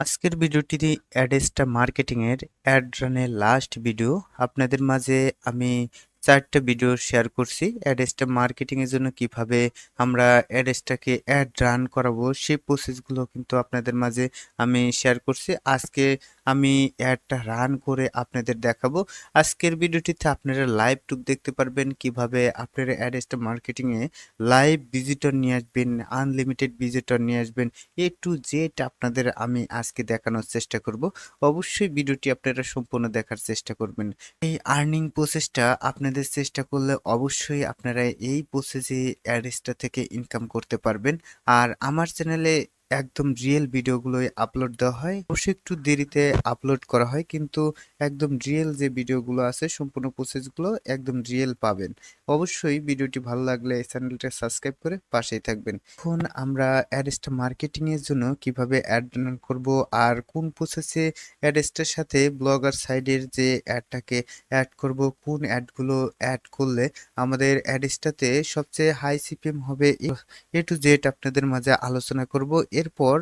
আজকের ভিডিওটি অ্যাডেস্টা মার্কেটিংয়ের অ্যাড রানের লাস্ট ভিডিও আপনাদের মাঝে আমি চারটা ভিডিও শেয়ার করছি। অ্যাডেস্টা মার্কেটিংয়ের জন্য কীভাবে আমরা অ্যাডেস্টাকে অ্যাড রান করাবো, সেই প্রসেসগুলো কিন্তু আপনাদের মাঝে আমি শেয়ার করছি। আজকে আমি অ্যাডটা রান করে আপনাদের দেখাবো। আজকের ভিডিওটিতে আপনারা লাইভ টুক দেখতে পারবেন কীভাবে আপনারা অ্যাডেস্টা মার্কেটিং এ লাইভ ভিজিটর নিয়ে আসবেন আনলিমিটেড ভিজিটর নিয়ে আসবেন। এ টু জেড আপনাদের আমি আজকে দেখানোর চেষ্টা করব। অবশ্যই ভিডিওটি আপনারা সম্পূর্ণ দেখার চেষ্টা করবেন। এই আর্নিং প্রসেসটা আপনাদের চেষ্টা করলে অবশ্যই আপনারা এই প্রসেসে অ্যাডেসটা থেকে ইনকাম করতে পারবেন। আর আমার চ্যানেলে একদম রিয়েল ভিডিওগুলোই আপলোড দেওয়া হয়। অবশ্যই একটু দেরিতে আপলোড করা হয়, কিন্তু একদম রিয়েল যে ভিডিওগুলো আছে, সম্পূর্ণ প্রসেসগুলো একদম রিয়েল পাবেন। অবশ্যই ভিডিওটি ভালো লাগলে এই চ্যানেলটা সাবস্ক্রাইব করে পাশেই থাকবেন। এখন আমরা অ্যাডেসটা মার্কেটিং এর জন্য কীভাবে অ্যাড করব আর কোন প্রসেসে অ্যাডেসটার সাথে ব্লগার সাইডের যে অ্যাডটাকে অ্যাড করব, কোন অ্যাডগুলো অ্যাড করলে আমাদের অ্যাডেসটাতে সবচেয়ে হাই সিপিএম হবে, এ টু জেড আপনাদের মাঝে আলোচনা করব। এরপর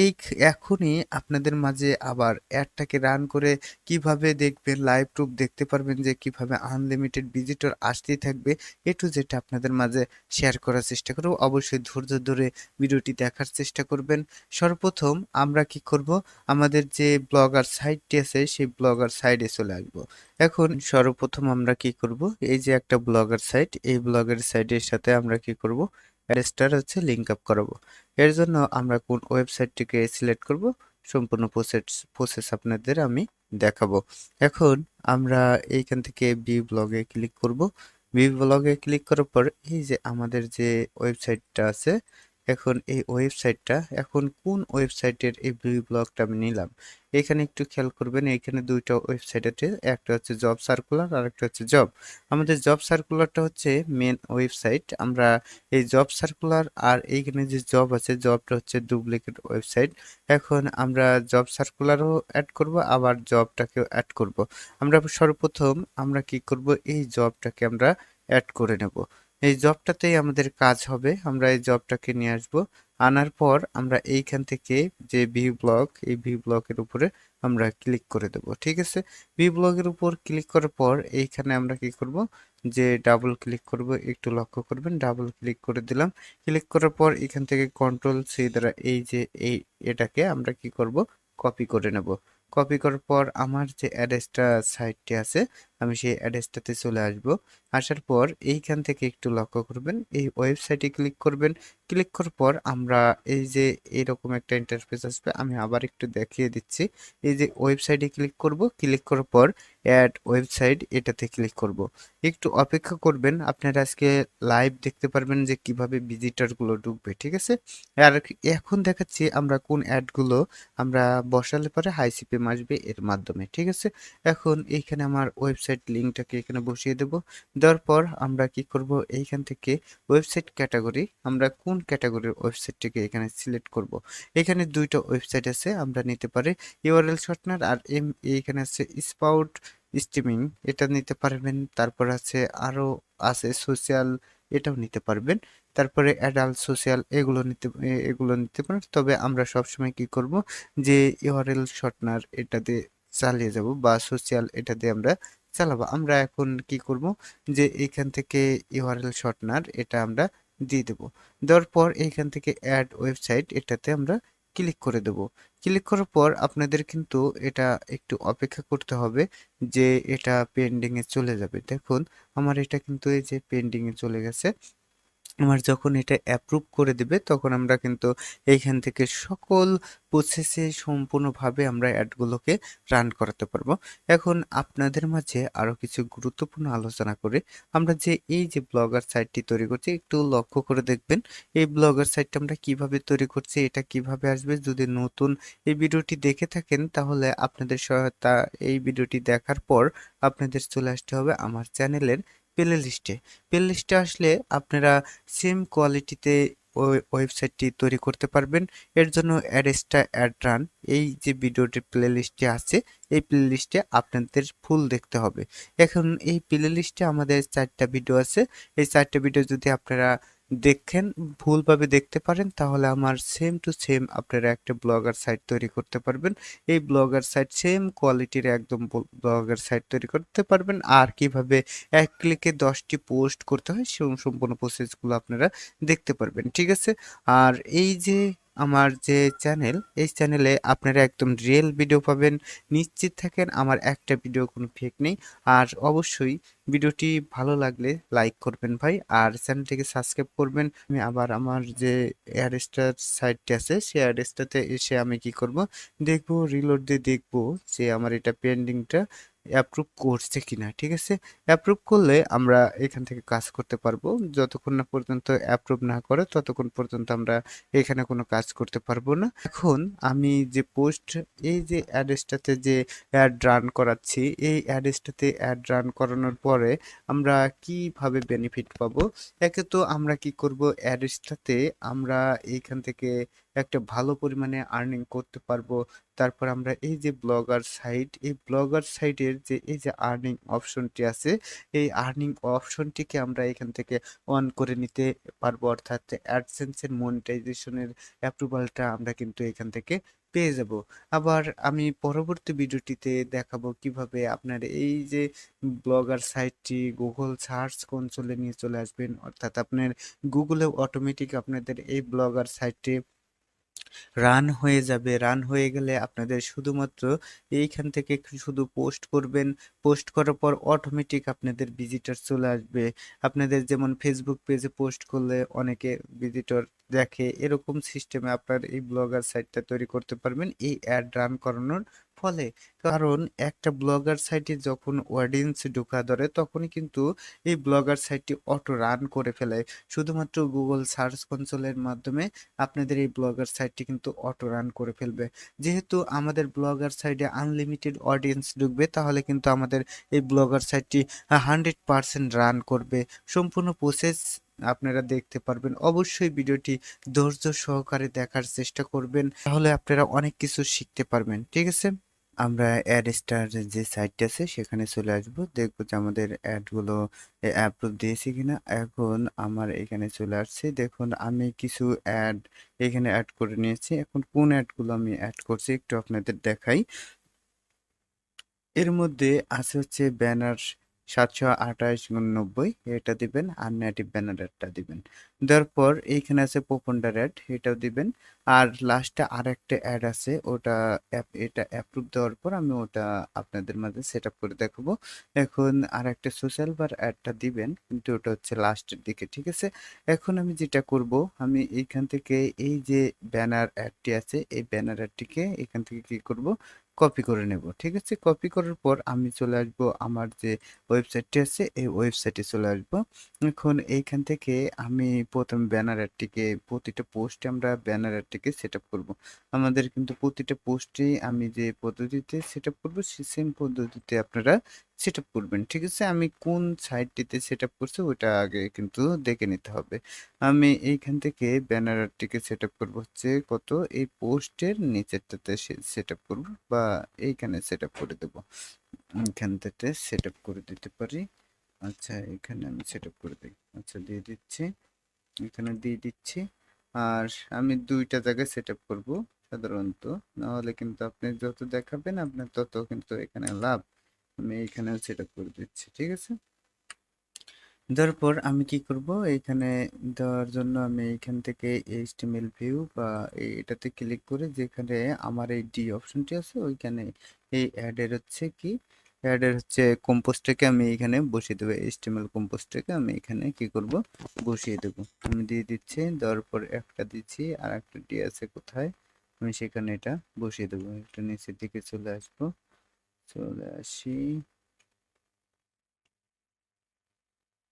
এই এখনই আপনাদের মাঝে আবার অ্যাডটাকে রান করে কীভাবে দেখবেন, লাইভ প্রুফ দেখতে পারবেন যে কীভাবে আনলিমিটেড ভিজিটর আসতেই থাকবে। এ টু যেটা আপনাদের মাঝে শেয়ার করার চেষ্টা করব। অবশ্যই ধৈর্য ধরে ভিডিওটি দেখার চেষ্টা করবেন। সর্বপ্রথম আমরা কি করব? আমাদের যে ব্লগার সাইটটি আছে, সেই ব্লগার সাইডে চলে আসব। এখন সর্বপ্রথম আমরা কি করব? এই যে একটা ব্লগার সাইট, এই ব্লগার সাইটের সাথে আমরা কি করব? অ্যাডেস্টার হচ্ছে লিঙ্ক আপ করাবো। এর জন্য আমরা কোন ওয়েবসাইটটিকে সিলেক্ট করব? সম্পূর্ণ প্রসেস প্রসেস আপনাদের আমি দেখাবো। এখন আমরা এইখান থেকে বি ব্লগে ক্লিক করব। বি ব্লগে ক্লিক করার পর এই যে আমাদের যে ওয়েবসাইটটা আছে এখন এই ওয়েবসাইটটা, এখন কোন ওয়েবসাইটের এই ভিউ ব্লগটা আমি নিলাম? এখানে একটু খেয়াল করবেন, এখানে দুইটা ওয়েবসাইট আছে, একটা হচ্ছে জব সার্কুলার আর একটা হচ্ছে জব আমাদের জব সার্কুলারটা হচ্ছে মেন ওয়েবসাইট আমরা এই জব সার্কুলার আর এইখানে যে জব আছে জবটা হচ্ছে ডুপ্লিকেট ওয়েবসাইট এখন আমরা জব সার্কুলারও অ্যাড করব, আবার জবটাকেও অ্যাড করব। আমরা সর্বপ্রথম আমরা কি করব, এই জবটাকে আমরা অ্যাড করে নেব। এই জবটাতেই আমাদের কাজ হবে, আমরা এই জবটাকে নিয়ে আসব। আনার পর আমরা এইখান থেকে যে ভি ব্লক এই ভি ব্লকের উপরে আমরা ক্লিক করে দেব, ঠিক আছে? ভি ব্লকের উপর ক্লিক করার পর এইখানে আমরা কি করব? যে ডাবল ক্লিক করব, একটু লক্ষ্য করবেন ডাবল ক্লিক করে দিলাম। ক্লিক করার পর এখান থেকে কন্ট্রোল সি দ্বারা এই যে এই এটাকে আমরা কি করব? কপি করে নেব। কপি করার পর আমার যে অ্যাড্রেসটা সাইটটি আছে আমি সেই অ্যাড্রেসটাতে চলে আসব। আসার পর এইখান থেকে একটু লক্ষ্য করবেন, এই ওয়েবসাইটে ক্লিক করবেন। ক্লিক করার পর আমরা এই যে এরকম একটা ইন্টারফেস আসবে, আমি আবার একটু দেখিয়ে দিচ্ছি। এই যে ওয়েবসাইটে ক্লিক করব ক্লিক করার পর অ্যাড ওয়েবসাইট এটাতে ক্লিক করব। একটু অপেক্ষা করবেন, আপনারা আজকে লাইভ দেখতে পারবেন যে কীভাবে ভিজিটারগুলো ঢুকবে, ঠিক আছে? আর এখন দেখাচ্ছি আমরা কোন অ্যাডগুলো আমরা বসালে পরে হাই সিপিএম আসবে এর মাধ্যমে, ঠিক আছে? এখন এইখানে আমার ওয়েবসাইট লিঙ্কটাকে এখানে বসিয়ে দেব। দেওয়ার পর আমরা কি করব? এইখান থেকে ওয়েবসাইট ক্যাটাগরি আমরা কোন ক্যাটাগরির ওয়েবসাইটটিকে এখানে সিলেক্ট করব? এখানে দুইটা ওয়েবসাইট আছে, আমরা নিতে পারি ইউআরএল শর্টনার আর এম এইখানে আছে স্পাউট স্ট্রিমিং এটা নিতে পারবেন। তারপর আছে আরও আছে সোশ্যাল এটাও নিতে পারবেন। তারপরে অ্যাডাল্ট সোশ্যাল এগুলো নিতে এগুলো নিতে পারেন। তবে আমরা সবসময় কি করব? যে ইউআরএল শর্টনার এটাতে চালিয়ে যাব বা সোশ্যাল এটাতে আমরা চালাবো। আমরা এখন কি করব? যে এইখান থেকে ইউআরএল শর্টনার এটা আমরা দিয়ে দেব। দেওয়ার পর এইখান থেকে অ্যাড ওয়েবসাইট এটাতে আমরা ক্লিক করে দেব। ক্লিক করার পর আপনাদের কিন্তু এটা একটু অপেক্ষা করতে হবে যে এটা পেন্ডিংয়ে চলে যাবে। দেখুন, আমার এটা কিন্তু এই যে পেন্ডিংয়ে চলে গেছে আমার যখন এটা অ্যাপ্রুভ করে দেবে, তখন আমরা কিন্তু এইখান থেকে সকল প্রসেসে সম্পূর্ণভাবে আমরা অ্যাডগুলোকে রান করাতে পারব। এখন আপনাদের মাঝে আরও কিছু গুরুত্বপূর্ণ আলোচনা করে আমরা যে এই যে ব্লগার সাইটটি তৈরি করছি, একটু লক্ষ্য করে দেখবেন, এই ব্লগার সাইটটা আমরা কীভাবে তৈরি করছি, এটা কীভাবে আসবে? যদি নতুন এই ভিডিওটি দেখে থাকেন, তাহলে আপনাদের সহায়তা এই ভিডিওটি দেখার পর আপনাদের চলে আসতে হবে আমার চ্যানেলের প্লে লিস্টে প্লে লিস্টে আসলে আপনারা সেম কোয়ালিটিতে ওয়েবসাইটটি তৈরি করতে পারবেন। এর জন্য অ্যাডেসটা অ্যাড রান এই যে ভিডিওটি প্লে লিস্টে আছে, এই প্লে লিস্টে আপনাদের ফুল দেখতে হবে। এখন এই প্লে লিস্টে আমাদের চারটা ভিডিও আছে। এই চারটা ভিডিও যদি আপনারা দেখেন, ভুলভাবে দেখতে পারেন, তাহলে আমার সেম টু সেম আপনারা একটা ব্লগার সাইট তৈরি করতে পারবেন। এই ব্লগার সাইট সেম কোয়ালিটির একদম ব্লগার সাইট তৈরি করতে পারবেন। আর কীভাবে এক ক্লিকে দশটি পোস্ট করতে হয়, সে, সম্পূর্ণ প্রসেসগুলো আপনারা দেখতে পারবেন, ঠিক আছে? আর এই যে আমার যে চ্যানেল এই চ্যানেলে আপনারা একদম রিয়েল ভিডিও পাবেন। নিশ্চিত থাকেন আমার একটা ভিডিও কোনো ফেক নেই। আর অবশ্যই ভিডিওটি ভালো লাগলে লাইক করবেন ভাই, আর চ্যানেলটিকে সাবস্ক্রাইব করবেন। আমি আবার আমার যে এয়ারস্টার সাইটটি আছে, সেই এয়ারস্টারতে এসে আমি কি করব? দেখব রিলোড দিয়ে দেখব যে আমার এটা পেন্ডিংটা অ্যাপ্রুভ করছে কিনা, ঠিক আছে? অ্যাপ্রুভ করলে আমরা এখান থেকে কাজ করতে পারব। যতক্ষণ না পর্যন্ত অ্যাপ্রুভ না করে, ততক্ষণ পর্যন্ত আমরা এখানে কোনো কাজ করতে পারব না। এখন আমি যে পোস্ট এই যে অ্যাড্রেসটাতে যে অ্যাড রান করাচ্ছি, এই অ্যাড্রেসটাতে অ্যাড রান করানোর পরে আমরা কীভাবে বেনিফিট পাবো? একে তো আমরা কি করব? অ্যাড্রেসটাতে আমরা এইখান থেকে একটা ভালো পরিমাণে আর্নিং করতে পারব। তারপর আমরা এই যে ব্লগার সাইট এই ব্লগার সাইটের যে, এই যে আর্নিং অপশনটি আছে, এই আর্নিং অপশনটিকে আমরা এখান থেকে অন করে নিতে পারব। অর্থাৎ অ্যাডসেন্সের মনিটাইজেশনের অ্যাপ্রুভালটা আমরা কিন্তু এখান থেকে পেয়ে যাব। আবার আমি পরবর্তী ভিডিওটিতে দেখাবো কীভাবে আপনার এই যে ব্লগার সাইটটি গুগল সার্চ কনসোলে নিয়ে চলে আসবেন। অর্থাৎ আপনার গুগলে অটোমেটিক আপনাদের এই ব্লগার সাইটটি রান হয়ে যাবে। রান হয়ে গেলে আপনাদের শুধুমাত্র এইখান থেকে শুধু পোস্ট করবেন? পোস্ট করার পর অটোমেটিক আপনাদের ভিজিটর চলে আসবে। আপনাদের যেমন ফেসবুক পেজে পোস্ট করলে অনেকে ভিজিটর দেখে এরকম সিস্টেমে আপনার এই ব্লগার সাইটটা তৈরি করতে পারবেন, এই অ্যাড রান করানোর ফলে। কারণ একটা ব্লগার সাইটে যখন অডিয়েন্স ঢোকা ধরে, তখনই কিন্তু এই ব্লগার সাইটটি অটো রান করে ফেলে। শুধুমাত্র গুগল সার্চ কনসোলের মাধ্যমে আপনাদের এই ব্লগার সাইটটি কিন্তু অটো রান করে ফেলবে। যেহেতু আমাদের ব্লগার সাইটে আনলিমিটেড অডিয়েন্স ঢুকবে, তাহলে কিন্তু আমাদের এই ব্লগার সাইটটি হান্ড্রেড পারসেন্ট রান করবে। সম্পূর্ণ প্রসেস আপনারা দেখতে পারবেন। অবশ্যই ভিডিওটি ধৈর্য সহকারে দেখার চেষ্টা করবেন, তাহলে আপনারা অনেক কিছু শিখতে পারবেন, ঠিক আছে? আমরা অ্যাড স্টার যে সাইটটা আছে, সেখানে চলে আসব। দেখব যে আমাদের অ্যাডগুলো অ্যাপ্রুভ দিয়েছি কিনা। এখন আমার এখানে চলে আসছে। দেখুন, আমি কিছু অ্যাড এখানে অ্যাড করে নিয়েছি। এখন কোন অ্যাডগুলো আমি অ্যাড করছি একটু আপনাদের দেখাই। এর মধ্যে আছে হচ্ছে ব্যানার সাতশো আঠাশ নব্বই এটা দিবেন আর নেটিভ ব্যানারটা দিবেন। দেওয়ার পর এইখানে আছে পোপন্ডার অ্যাড এটাও দিবেন। আর লাস্টে আর একটা অ্যাড আছে, ওটা অ্যাপ এটা অ্যাপ্রুভ দেওয়ার পর আমি ওটা আপনাদের মাঝে সেট আপ করে দেখাবো। এখন আর একটা সোশ্যাল বার অ্যাডটা দিবেন, কিন্তু ওটা হচ্ছে লাস্টের দিকে, ঠিক আছে? এখন আমি যেটা করব, আমি এইখান থেকে এই যে ব্যানার অ্যাডটি আছে, এই ব্যানার অ্যাডটিকে এখান থেকে কি করব। কপি করে নেব, ঠিক আছে? কপি করার পর আমি চলে আসব আমার যে ওয়েবসাইটটি আছে, এই ওয়েবসাইটে চলে আসব। এখন এইখান থেকে আমি প্রথম ব্যানার অ্যাডটিকে প্রতিটা পোস্টে আমরা ব্যানার অ্যাডটিকে সেট আপ করব। আমাদের কিন্তু প্রতিটা পোস্টে আমি যে পদ্ধতিতে সেট আপ করব সেই সেম পদ্ধতিতে আপনারা সেট আপ করবেন, ঠিক আছে? আমি কোন সাইটটিতে সেট আপ করছি ওটা আগে কিন্তু দেখে নিতে হবে। আমি এইখান থেকে ব্যানারটিকে সেট আপ করব হচ্ছে কত? এই পোস্টের নিচেরটাতে সেট আপ করব বা এইখানে সেট আপ করে দেবো। এখান থেকে সেট আপ করে দিতে পারি। আচ্ছা এখানে আমি সেট আপ করে দিই। আচ্ছা দিয়ে দিচ্ছি। এখানে দিয়ে দিচ্ছি। আর আমি দুইটা জায়গায় সেট আপ করব সাধারণত। নাহলে কিন্তু আপনি যত দেখাবেন, আপনার তত কিন্তু এখানে লাভ। আমি এইখানেও সেট করে দিচ্ছি, ঠিক আছে? দেওয়ার পর আমি কি করব? এইখানে দেওয়ার জন্য আমি এইখান থেকে এইচটিএমএল ভিউ বা এটাতে ক্লিক করে যেখানে আমার এই ডি অপশনটি আছে, ওইখানে এই অ্যাডের হচ্ছে কি? অ্যাডের হচ্ছে কম্পোস্টটাকে আমি এখানে বসিয়ে দেবো। এইচটিএমএল কম্পোস্টটাকে আমি এখানে কি করব? বসিয়ে দেবো। আমি দিয়ে দিচ্ছি দেওয়ার পর একটা দিচ্ছি আর একটা ডি আছে কোথায়? আমি সেখানে এটা বসিয়ে দেবো। একটা নিচের দিকে চলে আসব। চলে আসি।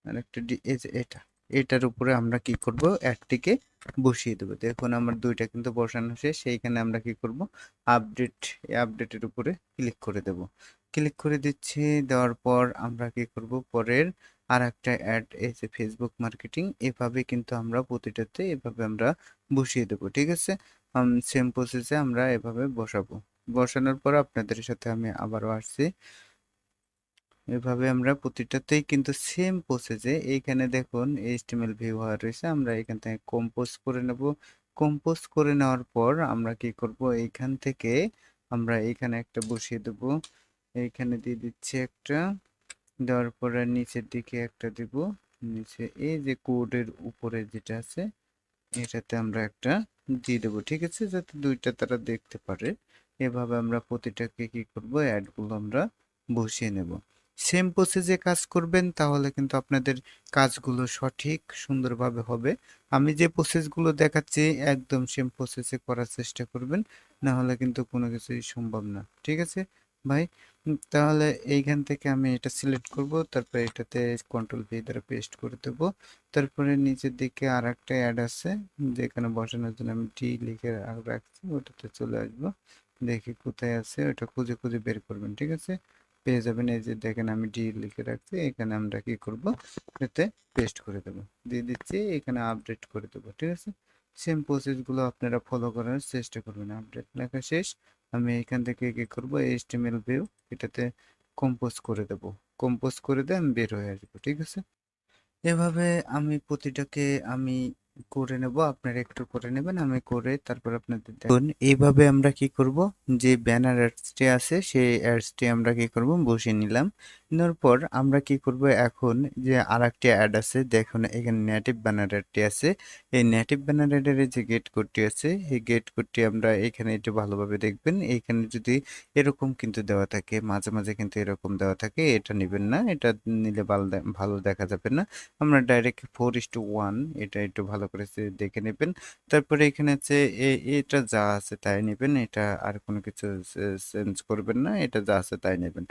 আর একটা যে এটা, এটার উপরে আমরা কি করব? একটিকে বসিয়ে দেবো। দেখুন আমার দুইটা কিন্তু বসানো শেষ, সেইখানে আমরা কি করব? আপডেট আপডেটের উপরে ক্লিক করে দেব। ক্লিক করে দিচ্ছি, দেওয়ার পর আমরা কি করব? পরের আর একটা অ্যাড যে ফেসবুক মার্কেটিং এভাবে কিন্তু আমরা প্রতিটাতে এভাবে আমরা বসিয়ে দেব, ঠিক আছে? সেম প্রসেসে আমরা এভাবে বসাবো। বসানোর পর আপনাদের সাথে আমি আবারও আসছি। এভাবে আমরা প্রতিটাতেই কিন্তু সেম প্রসেসে এইখানে দেখুন এইচটিএমএল ভিউ হওয়া রয়েছে, আমরা এখান থেকে কম্পোজ করে নেব। কম্পোজ করে নেওয়ার পর আমরা কি করব? এইখান থেকে আমরা এইখানে একটা বসিয়ে দেব। এইখানে দিয়ে দিচ্ছি একটা, দেওয়ার পরে নিচের দিকে একটা দিব। নিচে এই যে কোডের উপরে যেটা আছে, এটাতে আমরা একটা দিয়ে দেবো, ঠিক আছে? যাতে দুইটা তারা দেখতে পারে। এভাবে আমরা প্রতিটাকে কি করব? অ্যাডগুলো আমরা বসিয়ে নেব। সেম প্রসেসে কাজ করবেন, তাহলে কিন্তু আপনাদের কাজগুলো সঠিক, সুন্দরভাবে হবে। আমি যে প্রসেসগুলো দেখাচ্ছি, একদম সেম প্রসেসে করার চেষ্টা করবেন না হলে কিন্তু কোনো কিছুই সম্ভব না। ঠিক আছে? ভাই তাহলে এইখান থেকে আমি এটা সিলেক্ট করব, তারপরে এটাতে কন্ট্রোল ভি দ্বারা পেস্ট করে দেব। তারপরে নিচের দিকে আর একটা অ্যাড আছে, যেখানে বসানোর জন্য আমি টি লিখে রাখছি, ওটাতে চলে আসব। দেখি কোথায় আছে ওটা খুঁজে খুঁজে বের করবেন, ঠিক আছে? পেয়ে যাবেন, এই যে দেখেন আমি ডি লিখে রাখছি, এখানে আমরা কি করব? এতে পেস্ট করে দেব। দিয়ে দিচ্ছি, এখানে আপডেট করে দেবো, ঠিক আছে? সেম প্রসেসগুলো আপনারা ফলো করার চেষ্টা করবেন আপডেট লেখা শেষ। আমি এখান থেকে কি করব? এইচটিএমএল ভিউ এটাতে কম্পোজ করে দেব। কম্পোজ করে দিয়ে আমি বের হয়ে আসব, ঠিক আছে? এভাবে আমি প্রতিটাকে আমি করে নেব, আপনারা একটু করে নেবেন, আমি করে তারপর আপনাদের দেখুন, এইভাবে আমরা কি করব? যে ব্যানার অ্যাডসটি আছে, সেই অ্যাডসটি আমরা কি করব? বসিয়ে নিলাম। নেওয়ার পর আমরা কি করব এখন যে আরেকটি অ্যাড আছে, দেখুন এখানে নেটিভ ব্যানার অ্যাডটি আছে। এই নেটিভ ব্যানার অ্যাডের যে গেট কোডটি আছে, এই গেট কোডটি আমরা এখানে একটু ভালোভাবে দেখবেন। এখানে যদি এরকম কিন্তু দেওয়া থাকে, মাঝে মাঝে কিন্তু এরকম দেওয়া থাকে, এটা নেবেন না, এটা নিলে ভালো ভালো দেখা যাবে না। আমরা direct four is to one এটা একটু ভালো করে দেখে নেবেন। তারপরে এখানে এ- এটা যা আছে তাই নেবেন, এটা আর কোনো কিছু চেঞ্জ করবেন না, এটা যা আছে তাই নেবেন।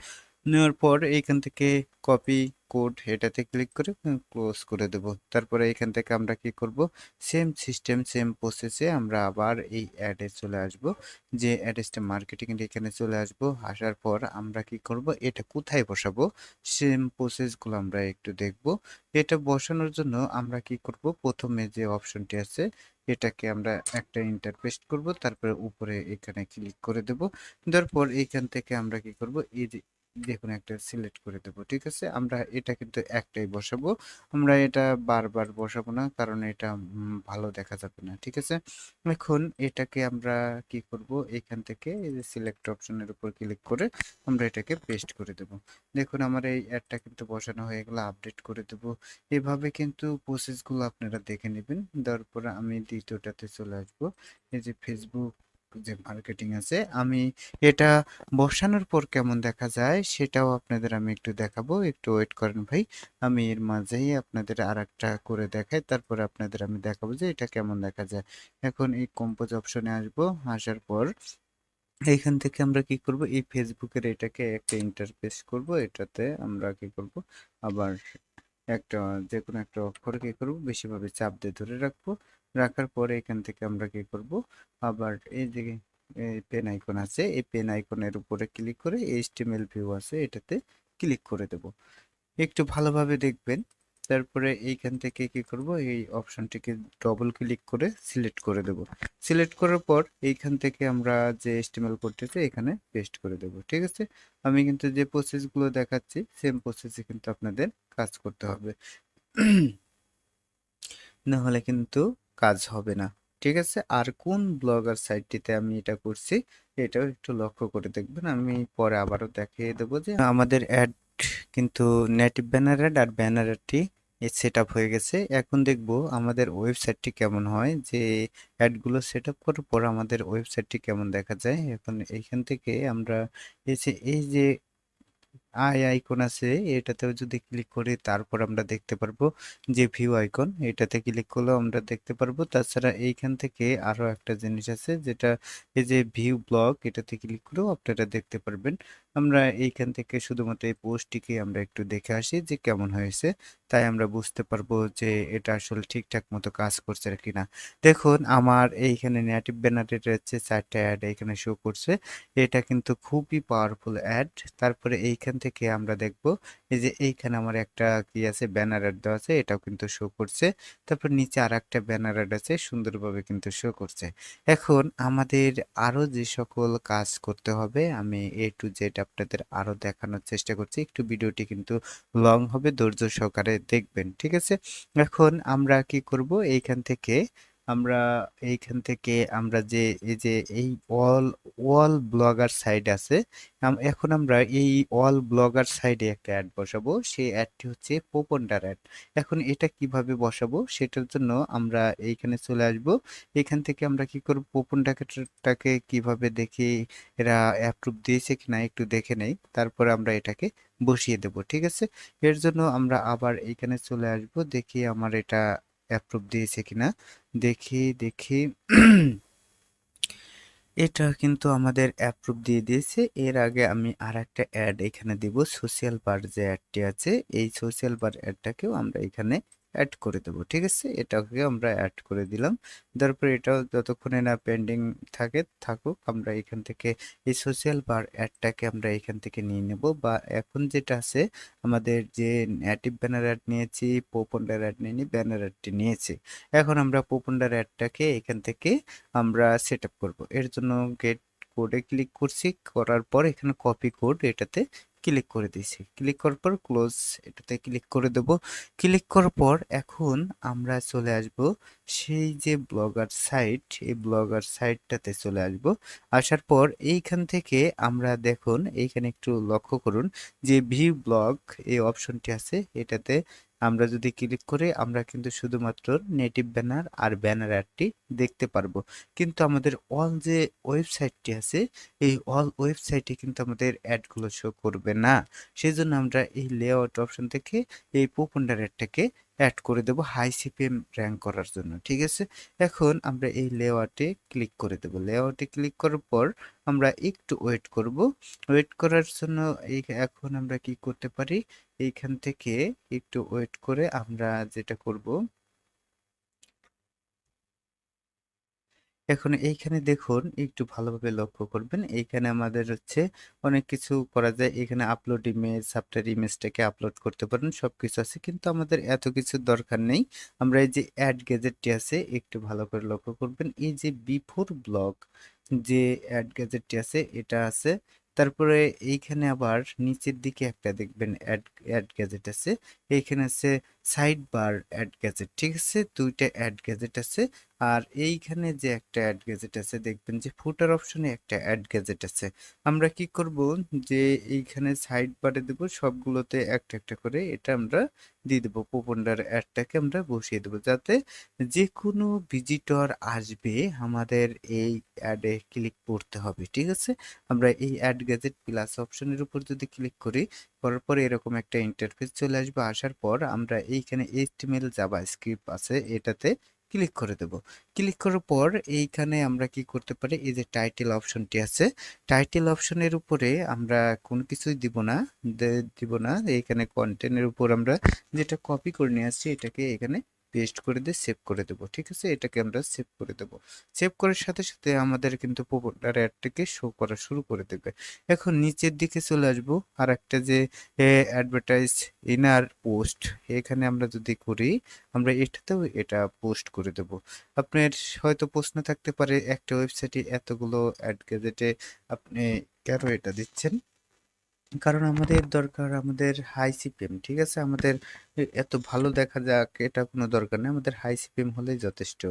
নেওয়ার পর এইখান থেকে কপি কোড এটাতে ক্লিক করে ক্লোজ করে দেব। তারপরে এখান থেকে আমরা কি করব? সেম সিস্টেম সেম প্রসেসে আমরা আবার এই অ্যাডে চলে আসব। যে অ্যাডেসটা মার্কেটিং এখানে চলে আসব। আসার পর আমরা কি করব? এটা কোথায় বসাবো? সেম প্রসেসগুলো আমরা একটু দেখব। এটা বসানোর জন্য আমরা কি করব? প্রথমে যে অপশনটি আছে, এটাকে আমরা একটা ইন্টারপেস্ট করব। তারপরে উপরে এখানে ক্লিক করে দেব। তারপর পর এইখান থেকে আমরা কি করব? এই যে দেখুন একটা সিলেক্ট করে দেব, ঠিক আছে? আমরা এটা কিন্তু একটাই বসাবো। আমরা এটা বারবার বসাবো না, কারণ এটা ভালো দেখা যাবে না, ঠিক আছে? এখন এটাকে আমরা কি করব? এখান থেকে সিলেক্ট অপশনের উপর ক্লিক করে আমরা এটাকে পেস্ট করে দেব। দেখুন, আমার এই অ্যাডটা কিন্তু বসানো হয়ে গেলে আপডেট করে দেব। এভাবে কিন্তু প্রসেসগুলো আপনারা দেখে নেবেন। দেওয়ার পরে আমি দ্বিতীয়টাতে চলে আসব। এই যে ফেসবুক যে মার্কেটিং আছে, আমি এটা বসানোর পর কেমন দেখা যায় সেটাও আপনাদের আমি একটু দেখাবো। একটু ওয়েট করেন ভাই। আমি এর মাঝেই আপনাদের আর একটা করে দেখাই, তারপর আপনাদের আমি দেখাবো যে এটা কেমন দেখা যায়। এখন এই কম্পোজ অপশনে আসব, আসার পর এইখান থেকে আমরা কি করব? এই ফেসবুকের এটাকে একটা ইন্টারফেস করব, এটাতে আমরা কি করব? আবার একটা যে কোনো একটা অক্ষর কি করব? বেশিভাবে চাপ দিয়ে ধরে রাখব। রাখার পরে এখান থেকে আমরা কি করব? আবার এই যে পেন আইকন আছে, এই পেন আইকনের উপরে ক্লিক করে এইচটিএমএল ভিউ আছে, এটাতে ক্লিক করে দেব। একটু ভালোভাবে দেখবেন, তারপরে এইখান থেকে কি করব? এই অপশনটিকে ডবল ক্লিক করে সিলেক্ট করে দেব। সিলেক্ট করার পর এইখান থেকে আমরা যে এস্টিমেল করতেছি এখানে পেস্ট করে দেব, ঠিক আছে? আমি কিন্তু যে প্রসেসগুলো দেখাচ্ছি সেম প্রসেসে কিন্তু আপনাদের কাজ করতে হবে। না হলে কিন্তু কাজ হবে না। ঠিক আছে? আর কোন ব্লগার সাইটটিতে আমি এটা করছি, এটাও একটু লক্ষ্য করে দেখবেন। আমি পরে আবারও দেখিয়ে দেবো যে আমাদের অ্যাড কিন্তু নেটিভ ব্যানার অ্যাড আর ব্যানার অ্যাডটি সেট আপ হয়ে গেছে। এখন দেখব আমাদের ওয়েবসাইটটি কেমন হয়, যে অ্যাডগুলো সেট আপ করার পর আমাদের ওয়েবসাইটটি কেমন দেখা যায়। এখন এইখান থেকে আমরা এই যে এই যে আই আইকন আছে, এটাতেও যদি ক্লিক করি তারপর আমরা দেখতে পারব যে ভিউ আইকন, এটাতে ক্লিক করলেও আমরা দেখতে পারব। তাছাড়া এইখান থেকে আরও একটা জিনিস আছে, যেটা এই যে ভিউ ব্লগ এটাতে ক্লিক করেও আপনারা দেখতে পারবেন। আমরা এইখান থেকে শুধুমাত্র এই পোস্টটিকে আমরা একটু দেখে আসি যে কেমন হয়েছে। তাই আমরা বুঝতে পারব যে এটা আসলে ঠিকঠাক মতো কাজ করছে কিনা দেখুন, আমার এইখানে নেটিভ ব্যানারের হচ্ছে চারটা অ্যাড এখানে শো করছে। এটা কিন্তু খুবই পাওয়ারফুল অ্যাড তারপরে এইখান থেকে আমরা দেখব, এই যে এইখানে আমার একটা কি আছে ব্যানার অ্যাড দেওয়া আছে, এটাও কিন্তু শো করছে। তারপর নিচে আর একটা ব্যানার অ্যাড আছে, সুন্দরভাবে কিন্তু শো করছে। এখন আমাদের আরও যে সকল কাজ করতে হবে, আমি এ টু জেড আপনাদের আরও দেখানোর চেষ্টা করছি। একটু ভিডিওটি কিন্তু লং হবে, ধৈর্য সহকারে দেখবেন, ঠিক আছে? এখন আমরা কি করব? এইখান থেকে আমরা এইখান থেকে আমরা যে, এই যে, এই অল ওয়াল ব্লগার সাইড আছে এখন আমরা এই অল ব্লগার সাইডে একটা অ্যাড বসাবো। সেই অ্যাডটি হচ্ছে পোপন্ডার অ্যাড। এখন এটা কীভাবে বসাবো সেটার জন্য আমরা এইখানে চলে আসব। এখান থেকে আমরা কি করব পোপন্ডারটাকে কীভাবে দেখি, এরা অ্যাপ্রুভ দিয়েছে কিনা একটু দেখে নেই। তারপর আমরা এটাকে বসিয়ে দেব, ঠিক আছে? এর জন্য আমরা আবার এইখানে চলে আসব, দেখি আমার এটা অ্যাপ্রুভ দিয়েছে কিনা। দেখি দেখি। এটা কিন্তু আমাদের অ্যাপ্রুভ দিয়ে দিয়েছে। এর আগে আমি আর একটা অ্যাড এখানে দিব। সোশ্যাল বার যে অ্যাডটি আছে, এই সোশ্যাল বার অ্যাডটাকেও আমরা এখানে অ্যাড করে দেবো, ঠিক আছে? এটাকে আমরা অ্যাড করে দিলাম। তারপরে এটাও যতক্ষণে না পেন্ডিং থাকে, থাকুক, আমরা এখান থেকে এই সোশ্যাল বার অ্যাডটাকে আমরা এখান থেকে নিয়ে নেব। বা এখন যেটা আছে, আমাদের যে নেটিভ ব্যানার অ্যাড নিয়েছি পোপন্ডার অ্যাড নিয়ে ব্যানার অ্যাডটি নিয়েছি। এখন আমরা পোপন্ডার অ্যাডটাকে এখান থেকে আমরা সেট আপ করব। এর জন্য গেট কোডে ক্লিক করছি, করার পর এখানে কপি কোড এটাতে ক্লিক করে দিয়েছি। ক্লিক করার পর ক্লোজ এটাতে ক্লিক করে দেব। ক্লিক করার পর এখন আমরা চলে আসব সেই যে ব্লগার সাইট এই ব্লগার সাইটটাতে চলে আসব। আসার পর এইখান থেকে আমরা দেখুন, এইখানে একটু লক্ষ্য করুন যে ভিউ ব্লগ এই অপশনটি আছে, এটাতে আমরা যদি ক্লিক করে আমরা কিন্তু শুধুমাত্র নেটিভ ব্যানার আর ব্যানার অ্যাডটি দেখতে পারব। কিন্তু আমাদের অল যে ওয়েবসাইটটি আছে, এই অল ওয়েবসাইটে কিন্তু আমাদের অ্যাডগুলো শো করবে না। সেই জন্য আমরা এই লেআউট অপশন থেকে এই পোপন্ডার অ্যাডটাকে অ্যাড করে দেব হাই সিপিএম র্যাঙ্ক করার জন্য, ঠিক আছে? এখন আমরা এই লেআউটে ক্লিক করে দেব। লেআউটে ক্লিক করার পর আমরা একটু ওয়েট করব। ওয়েট করার জন্য এই এখন আমরা কি করতে পারি? এইখান থেকে একটু ওয়েট করে আমরা যেটা করব এখন এইখানে দেখুন, একটু ভালোভাবে লক্ষ্য করবেন। এইখানে আমাদের হচ্ছে অনেক কিছু করা যায়। এখানে আপলোড ইমেজ আফটার ইমেজটাকে আপলোড করতে পারেন সব কিছু আছে। কিন্তু আমাদের এত কিছু দরকার নেই। আমরা এই যে অ্যাড গ্যাজেটটি আছে, একটু ভালো করে লক্ষ্য করবেন। এই যে বিফোর ব্লগ যে অ্যাড গ্যাজেটটি আছে, এটা আছে। তারপরে এইখানে আবার নিচের দিকে একটা দেখবেন অ্যাড অ্যাড গ্যাজেট আছে। এইখানে আছে সাইড বার অ্যাড গ্যাজেট ঠিক আছে? দুইটা অ্যাড গ্যাজেট আছে। আর এইখানে যে একটা অ্যাড গ্যাজেট আছে, দেখবেন যে ফুটার অপশনে একটা অ্যাড গ্যাজেট আছে। আমরা কি করব? যে এইখানে সাইড বারে দেব, সবগুলোতে একটা একটা করে এটা আমরা দিয়ে দেবো। পোপন্ডার অ্যাডটাকে আমরা বসিয়ে দেবো। যাতে যে কোনো ভিজিটর আসবে, আমাদের এই অ্যাডে ক্লিক করতে হবে, ঠিক আছে? আমরা এই অ্যাড গ্যাজেট প্লাস অপশনের উপর যদি ক্লিক করি, করার পর এরকম একটা ইন্টারফেস চলে আসবে। আসার পর আমরা এইখানে এইচটিমেল জাবা স্ক্রিপ্ট আছে, এটাতে ক্লিক করে দেব। ক্লিক করার পর এইখানে আমরা কি করতে পারি? এই যে টাইটেল অপশনটি আছে টাইটেল অপশনের উপরে আমরা কোনো কিছুই দিব না দিব না। এইখানে কন্টেন্টের উপর আমরা যেটা কপি করে নিয়ে আসছি, এটাকে এখানে পেস্ট করে দিয়ে সেভ করে দেব, ঠিক আছে? এটাকে আমরা সেভ করে দেব। সেভ করার সাথে সাথে আমাদের কিন্তু পোপটার অ্যাডটাকে শো করা শুরু করে দেবে। এখন নিচের দিকে চলে আসব আর একটা যে অ্যাডভার্টাইজ ইনার পোস্ট এখানে আমরা যদি করি, আমরা এটাতেও এটা পোস্ট করে দেব। আপনার হয়তো প্রশ্ন থাকতে পারে, একটা ওয়েবসাইটে এতগুলো অ্যাড গ্যাজেটে আপনি কেন এটা দিচ্ছেন? কারণ আমাদের দরকার আমাদের হাই সিপিএম ঠিক আছে? আমাদের এত ভালো দেখা যাক, এটা কোনো দরকার নেই। আমাদের হাই সিপিএম হলেই যথেষ্ট।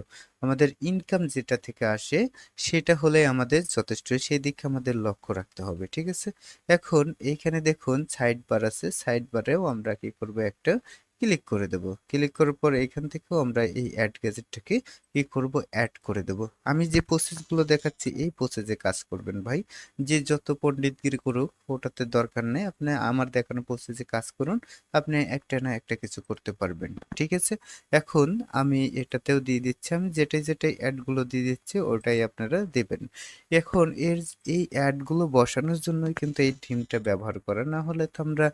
আমাদের ইনকাম যেটা থেকে আসে, সেটা হলে আমাদের যথেষ্ট। সেই দিকে আমাদের লক্ষ্য রাখতে হবে, ঠিক আছে? এখন এইখানে দেখুন সাইড বার আছে। সাইড বারেও আমরা কি করব? একটা ক্লিক করে দেব। ক্লিক করার পর এখান থেকেও আমরা এই অ্যাড গ্যাজেটটাকে কি করব? অ্যাড করে দেব। আমি যে প্রসেসগুলো দেখাচ্ছি, এই প্রসেসে কাজ করবেন ভাই। যে যত পণ্ডিতগিরি করুক, ওটাতে দরকার নেই। আপনি আমার দেখানো প্রসেসে কাজ করুন, আপনি একটা না একটা কিছু করতে পারবেন। ঠিক আছে? এখন আমি এটাতেও দিয়ে দিচ্ছি, আমি যেটাই যেটাই অ্যাডগুলো দিয়ে দিচ্ছি, ওটাই আপনারা দেবেন। এখন এর এই অ্যাডগুলো বসানোর জন্যই কিন্তু এই থিমটা ব্যবহার করা। না হলে তো আমরা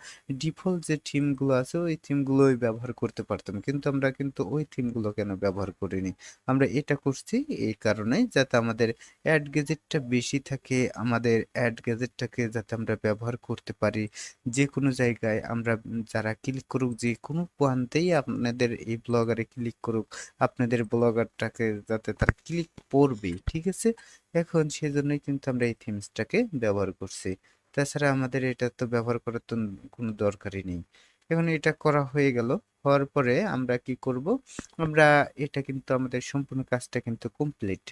ডিফল্ট যে থিমগুলো আছে, ওই থিমগুলোই ব্যবহার করতে পারতাম। কিন্তু আমরা কিন্তু ওই থিমগুলো কেন ব্যবহার করিনি? আমরা এটা করছি এই কারণে যাতে আমাদের অ্যাড গেজেটটা বেশি থাকে, আমাদের অ্যাড গেজেটটাকে যাতে আমরা ব্যবহার করতে পারি। যে কোনো জায়গায় আমরা যারা ক্লিক করুক যে কোনো পয়েন্টেই আপনাদের এই ব্লগারে ক্লিক করুক, আপনাদের ব্লগারটাকে যাতে তারা ক্লিক করবে, ঠিক আছে? এখন সেজন্যই কিন্তু আমরা এই থিমসটাকে ব্যবহার করছি। তাছাড়া আমাদের এটা তো ব্যবহার করার তো কোনো দরকারই নেই। এখন এটা করা হয়ে গেল। হওয়ার পরে আমরা কি করব? আমরা এটা কিন্তু আমাদের সম্পূর্ণ কাজটা কিন্তু কমপ্লিট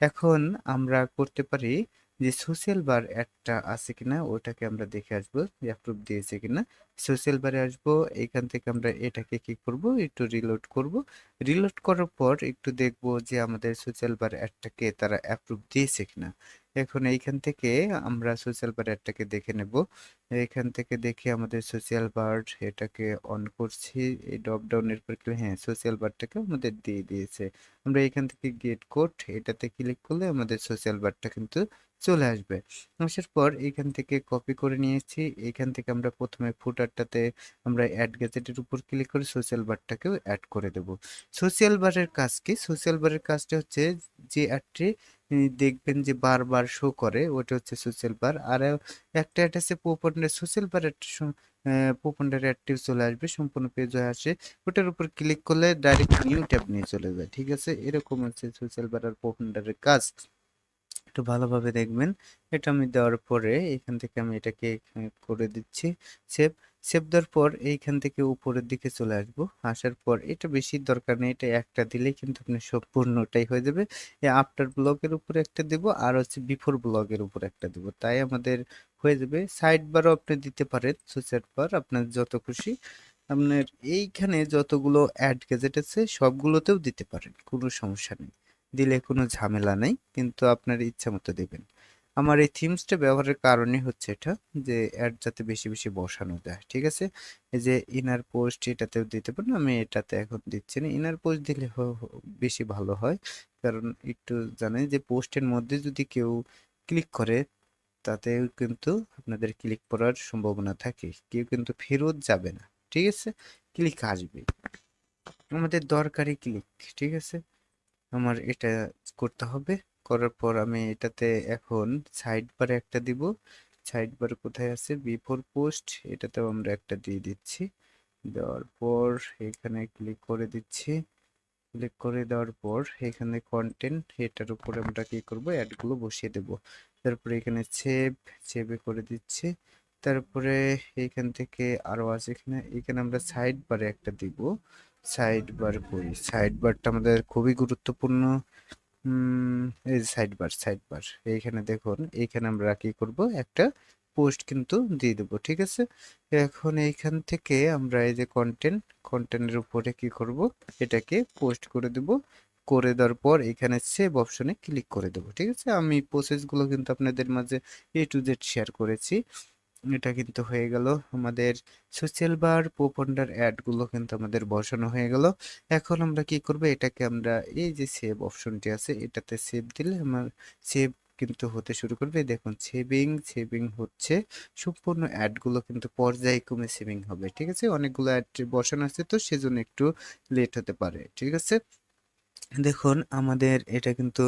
এখন আমরা করতে পারি যে সোশ্যাল বার একটা আছে কিনা, ওটাকে আমরা দেখে আসব যে অ্যাপ্রুভ দিয়েছে কিনা। সোশ্যাল বারে আসব, এখান থেকে আমরা এটাকে কি করব, একটু রিলোড করব। রিলোড করার পর একটু দেখব যে আমাদের সোশ্যাল বার অ্যাডটাকে তারা অ্যাপ্রুভ দিয়েছে কিনা। এখন এইখান থেকে আমরা সোশ্যাল বার অ্যাডটাকে দেখে নেব। এখান থেকে দেখে আমাদের সোশ্যাল বার এটাকে অন করছি। এই ড্রপ ডাউনের পর হ্যাঁ সোশ্যাল বারটাকে আমাদের দিয়ে দিয়েছে। আমরা এখান থেকে গেট কোড এটাতে ক্লিক করলে আমাদের সোশ্যাল বারটা কিন্তু চলে আসবে। আসার পর এখান থেকে কপি করে নিয়েছি। এখান থেকে আমরা প্রথমে ফুটারটাতে আমরা অ্যাড গ্যাজেটের উপর ক্লিক করে সোশ্যাল বারটাকেও অ্যাড করে দেব। সোশ্যাল বারের কাজ কি? সোশ্যাল বারের কাজটা হচ্ছে যে অ্যাডটি দেখবেন যে বারবার শো করে, ওটা হচ্ছে সোশ্যাল বার আর একটা অ্যাড আছে পোপন্ডের সোশ্যাল বার একটা পোপন্ডের অ্যাডটিভ চলে আসবে, সম্পূর্ণ পেজ হয়ে আসে। ওটার উপর ক্লিক করলে ডাইরেক্ট নিউ ট্যাব নিয়ে চলে যায়, ঠিক আছে? এরকম হচ্ছে সোশ্যাল বার আর পোপন্ডারের কাজ। একটু ভালোভাবে দেখবেন। এটা আমি দেওয়ার পরে এখান থেকে আমি এটাকে করে দিচ্ছি সেভ সেভ দেওয়ার পর এইখান থেকে উপরের দিকে চলে আসব। আসার পর এটা বেশি দরকার নেই, এটা একটা দিলেই কিন্তু আপনি সম্পূর্ণটাই হয়ে যাবে। এই আফটার ব্লগের উপরে একটা দেব আর হচ্ছে বিফোর ব্লগের উপর একটা দেব। তাই আমাদের হয়ে যাবে। সাইড বারও আপনি দিতে পারেন সুইচার বার আপনার যত খুশি। আপনার এইখানে যতগুলো অ্যাড গেজেট আছে, সবগুলোতেও দিতে পারেন, কোনো সমস্যা নেই। দিলে কোনো ঝামেলা নেই, কিন্তু আপনার ইচ্ছা মতো দেবেন। আমার এই থিমসটা ব্যবহারের কারণে হচ্ছে এটা, যে অ্যাড যাতে বেশি বেশি বসানো যায়, ঠিক আছে? এই যে ইনার পোস্ট এটাতেও দিতে পারেন, আমি এটাতে এখন দিচ্ছি না। ইনার পোস্ট দিলে বেশি ভালো হয়, কারণ একটু জানেন যে পোস্টের মধ্যে যদি কেউ ক্লিক করে, তাতেও কিন্তু আপনাদের ক্লিক করার সম্ভাবনা থাকে। কেউ কিন্তু ফেরত যাবে না, ঠিক আছে? ক্লিক আসবে। আমাদের দরকারি ক্লিক, ঠিক আছে? আমার এটা করতে হবে। করার পর আমি এটাতে এখন সাইড বারে একটা দিব। সাইড বার কোথায় আছে? বিফোর পোস্ট এটাতেও আমরা একটা দিয়ে দিচ্ছি। দেওয়ার পর এখানে ক্লিক করে দিচ্ছি। ক্লিক করে দেওয়ার পর এখানে কন্টেন্ট এটার উপরে আমরা কি করব? অ্যাডগুলো বসিয়ে দেব। তারপরে এখানে সেভ সেভে করে দিচ্ছি। তারপরে এইখান থেকে আরও আছে এখানে এখানে আমরা সাইড বারে একটা দিব। সাইড বার করি। সাইড বারটা আমাদের খুবই গুরুত্বপূর্ণ। এই সাইড বার সাইড বার এইখানে দেখুন, এইখানে আমরা কি করব? একটা পোস্ট কিন্তু দিয়ে দেবো, ঠিক আছে? এখন এইখান থেকে আমরা এই যে কন্টেন্ট কন্টেন্টের উপরে কি করব? এটাকে পোস্ট করে দেব। করে দেওয়ার পর এখানে সেভ অপশনে ক্লিক করে দেবো, ঠিক আছে? আমি প্রসেসগুলো কিন্তু আপনাদের মাঝে এ টু জেড শেয়ার করেছি। এটা কিন্তু হয়ে গেল। আমাদের সোশ্যাল বার পোপন্ডার অ্যাডগুলো কিন্তু আমাদের বসানো হয়ে গেল। এখন আমরা কি করব? এটাকে আমরা এই যে সেভ অপশনটি আছে, এটাতে সেভ দিলে আমার সেভ কিন্তু হতে শুরু করবে। দেখুন সেভিং সেভিং হচ্ছে। সম্পূর্ণ অ্যাডগুলো কিন্তু পর্যায়ক্রমে সেভিং হবে, ঠিক আছে? অনেকগুলো অ্যাড বসানো আছে তো সেজন্য একটু লেট হতে পারে, ঠিক আছে? দেখুন, আমাদের এটা কিন্তু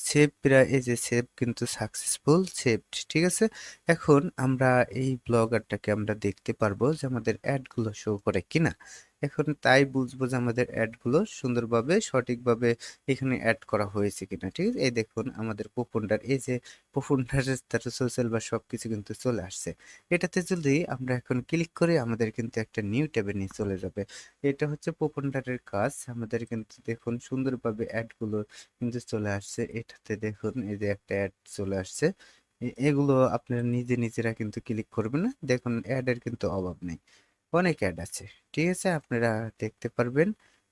সেভ প্রায়, এই যে সেভ কিন্তু সাকসেসফুল সেভড ঠিক আছে? এখন আমরা এই ব্লগারটাকে আমরা দেখতে পারব যে আমাদের অ্যাডগুলো শো করে কিনা। এখন তাই বুঝব যে আমাদের অ্যাডগুলো সুন্দরভাবে, সঠিকভাবে এখানে অ্যাড করা হয়েছে কিনা, ঠিক আছে? এই দেখুন, আমাদের পোপন্ডার এই যে পোপন্ডারের তার সোশ্যাল বা সব কিছু কিন্তু চলে আসছে। এটাতে যদি আমরা এখন ক্লিক করে আমাদের কিন্তু একটা নিউ ট্যাবে নিয়ে চলে যাবে। এটা হচ্ছে পোপন্ডারের কাজ। আমাদের কিন্তু দেখুন, সুন্দরভাবে অ্যাডগুলো কিন্তু চলে আসছে। এটাতে দেখুন, এই যে একটা অ্যাড চলে আসছে। এগুলো আপনারা নিজে নিজেরা কিন্তু ক্লিক করবেন না। দেখুন, অ্যাডের কিন্তু অভাব নেই। অনেক অ্যাড আছে, ঠিক আছে? আপনারা দেখতে পারবেন।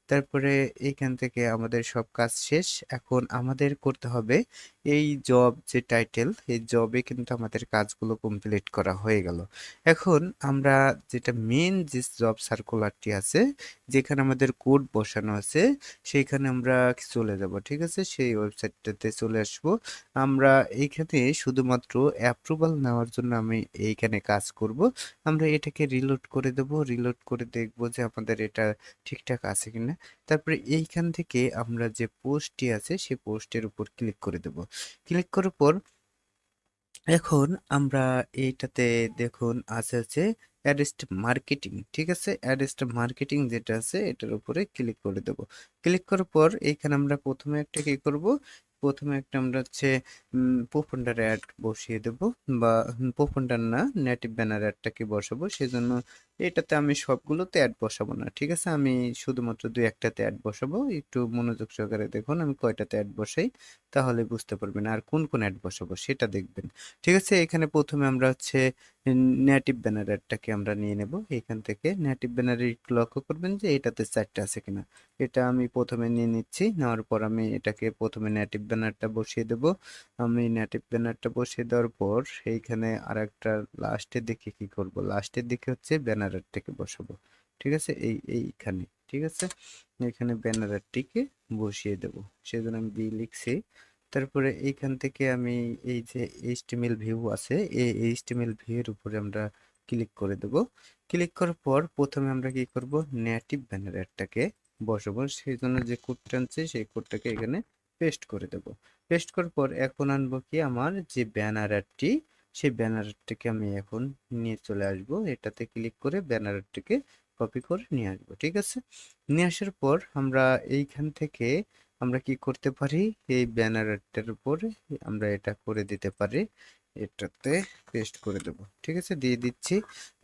তারপরে এইখান থেকে আমাদের সব কাজ শেষ। এখন আমাদের করতে হবে এই জব যে টাইটেল এই জবে কিন্তু আমাদের কাজগুলো কমপ্লিট করা হয়ে গেল। এখন আমরা যেটা মেন যে জব সার্কুলারটি আছে, যেখানে আমাদের কোড বসানো আছে, সেইখানে আমরা চলে যাব, ঠিক আছে? সেই ওয়েবসাইটটাতে চলে আসব। আমরা এইখানে শুধুমাত্র অ্যাপ্রুভাল নেওয়ার জন্য আমি এইখানে কাজ করব। আমরা এটাকে রিলোড করে দেব রিলোড করে দেখব যে আমাদের এটা ঠিকঠাক আছে কিনা। তারপরে এইখান থেকে আমরা যে পোস্টটি আছে, সেই পোস্টের উপর ক্লিক করে দেব। ক্লিক করার পর এখন আমরা এইটাতে দেখুন আছে হচ্ছে অ্যাডেস্ট মার্কেটিং, ঠিক আছে? অ্যাডেস্ট মার্কেটিং যেটা আছে এটার উপরে ক্লিক করে দেব। ক্লিক করার পর এইখানে আমরা প্রথমে একটা কি করব? প্রথমে একটা আমরা হচ্ছে পোপন্ডার অ্যাড বসিয়ে দেব বা পোপন্ডার না নেটিভ ব্যানার অ্যাডটাকে বসাবো। সেজন্য এটাতে আমি সবগুলোতে অ্যাড বসাবো না, ঠিক আছে? আমি শুধুমাত্র দুই একটাতে অ্যাড বসাবো, একটু মনোযোগ সহকারে দেখুন, আমি কয়টাতে অ্যাড বসাই, তাহলে বুঝতে পারবেন আর কোন কোন অ্যাড বসাবো সেটা দেখবেন। ঠিক আছে? এখানে প্রথমে আমরা হচ্ছে নেটিভ ব্যানার অ্যাডটাকে আমরা নিয়ে নেব। এখান থেকে নেটিভ ব্যানারে একটু লক্ষ্য করবেন যে এটাতে চারটে আছে কিনা। এটা আমি প্রথমে নিয়ে নিচ্ছি, নেওয়ার পর আমি এটাকে প্রথমে নেটিভ ব্যানারটা বসিয়ে দেব। আমি নেটিভ ব্যানারটা বসিয়ে দেওয়ার পর সেইখানে আর একটা লাস্টের দিকে কি করব? লাস্টের দিকে হচ্ছে ব্যানারটাকে বসাবো। ঠিক আছে? এই, এইখানে। ঠিক আছে? এখানে ব্যানারটিকে বসিয়ে দেব। সেজন্য আমি বি লিখছি। তারপরে এইখান থেকে আমি এই যে এইচটিএমএল ভিউ আছে, এই এইচটিএমএল ভিউ এর উপরে আমরা ক্লিক করে দেব। ক্লিক করার পর প্রথমে আমরা কি করব? নেটিভ ব্যানার অ্যাডটাকে বসাবো। সেই জন্য যে কোডটা আনছে, সেই কোডটাকে এখানে পেস্ট করে দেব। পেস্ট করার পর এখন আনব কি? আমার যে ব্যানার অ্যাডটি সেই ব্যানারটিকে আমি এখন নিয়ে চলে আসব। এটাতে ক্লিক করে ব্যানারটিকে কপি করে নিয়ে আসব, ঠিক আছে? নিয়ে আসার পর আমরা এইখান থেকে আমরা কি করতে পারি? এই ব্যানারটার উপরে আমরা এটা করে দিতে পারি। এটাতে পেস্ট করে দেব, ঠিক আছে? দিয়ে দিচ্ছি।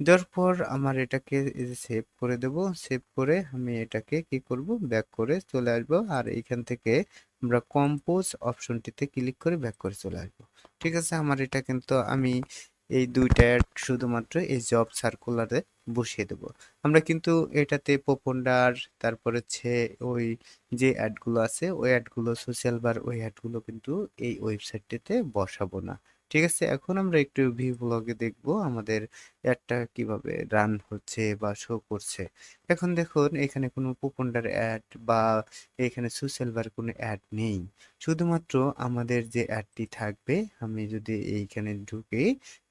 দেওয়ার পর আমার এটাকে সেভ করে দেব। সেভ করে আমি এটাকে কি করব? ব্যাক করে চলে আসব। আর এইখান থেকে আমরা কম্পোজ অপশনটিতে ক্লিক করে ব্যাক করে চলে আসব। ঠিক আছে, আমার এটা কিন্তু আমি এই দুইটা অ্যাড শুধুমাত্র এই জব সার্কুলারে বসিয়ে দেব। আমরা কিন্তু এটাতে পোপন্ডার তারপর হচ্ছে ওই যে অ্যাডগুলো আছে, ওই অ্যাডগুলো সোশ্যাল বার ওই অ্যাডগুলো কিন্তু এই ওয়েবসাইটটিতে বসাবো না। ঠিক আছে? এখন আমরা একটু ভিউ ব্লগে দেখব আমাদের অ্যাডটা কীভাবে রান হচ্ছে বা শো করছে। এখন দেখুন, এখানে কোনো কুপনডার অ্যাড বা এখানে সোশ্যাল বার কোনো অ্যাড নেই। শুধুমাত্র আমাদের যে অ্যাডটি থাকবে, আমি যদি এইখানে ঢুকি,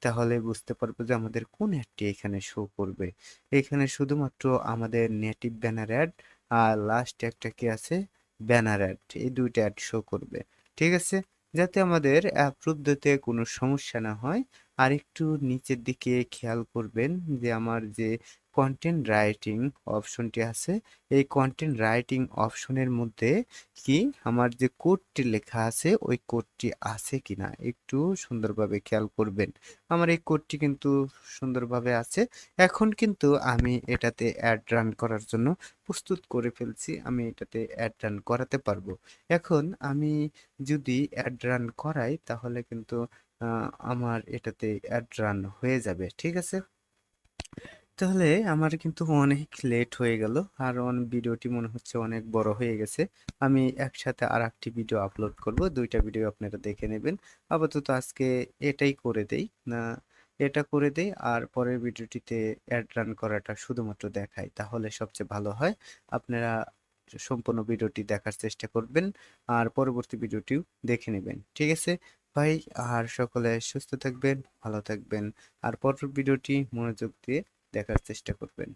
তাহলে বুঝতে পারব যে আমাদের কোন অ্যাডটি এখানে শো করবে। এখানে শুধুমাত্র আমাদের নেটিভ ব্যানার অ্যাড আর লাস্ট একটা কি আছে? ব্যানার অ্যাড এই দুইটা অ্যাড শো করবে। ঠিক আছে? যাতে আমাদের অ্যাপ্রুভ দিতে কোনো সমস্যা না হয়। আর একটু নিচের দিকে খেয়াল করবেন যে, আমার যে কন্টেন্ট রাইটিং অপশনটি আছে। এই কন্টেন্ট রাইটিং অপশনের মধ্যে কি আমার যে কোডটি লেখা আছে, ওই কোডটি আছে কিনা একটু সুন্দরভাবে খেয়াল করবেন। আমার এই কোডটি কিন্তু সুন্দরভাবে আছে। এখন কিন্তু আমি এটাতে অ্যাড রান করার জন্য প্রস্তুত করে ফেলছি, আমি এটাতে অ্যাড রান করাতে পারব। এখন আমি যদি অ্যাড রান করাই, তাহলে কিন্তু আমার এটাতে অ্যাড রান হয়ে যাবে, ঠিক আছে? তাহলে আমার কিন্তু অনেক লেট হয়ে গেল। আর অন ভিডিওটি মনে হচ্ছে অনেক বড় হয়ে গেছে। আমি একসাথে আর একটি ভিডিও আপলোড করব। দুইটা ভিডিও আপনারা দেখে নেবেন। আপাতত আজকে এটাই করে দেই। না, এটা করে দেই আর পরের ভিডিওটিতে অ্যাড রান করাটা শুধুমাত্র দেখাই। তাহলে সবচেয়ে ভালো হয়। আপনারা সম্পূর্ণ ভিডিওটি দেখার চেষ্টা করবেন আর পরবর্তী ভিডিওটিও দেখে নেবেন। ঠিক আছে? ভাই, আর সকলে সুস্থ থাকবেন, ভালো থাকবেন। আর পরের ভিডিওটি মনোযোগ দিয়ে দেখার চেষ্টা করবেন।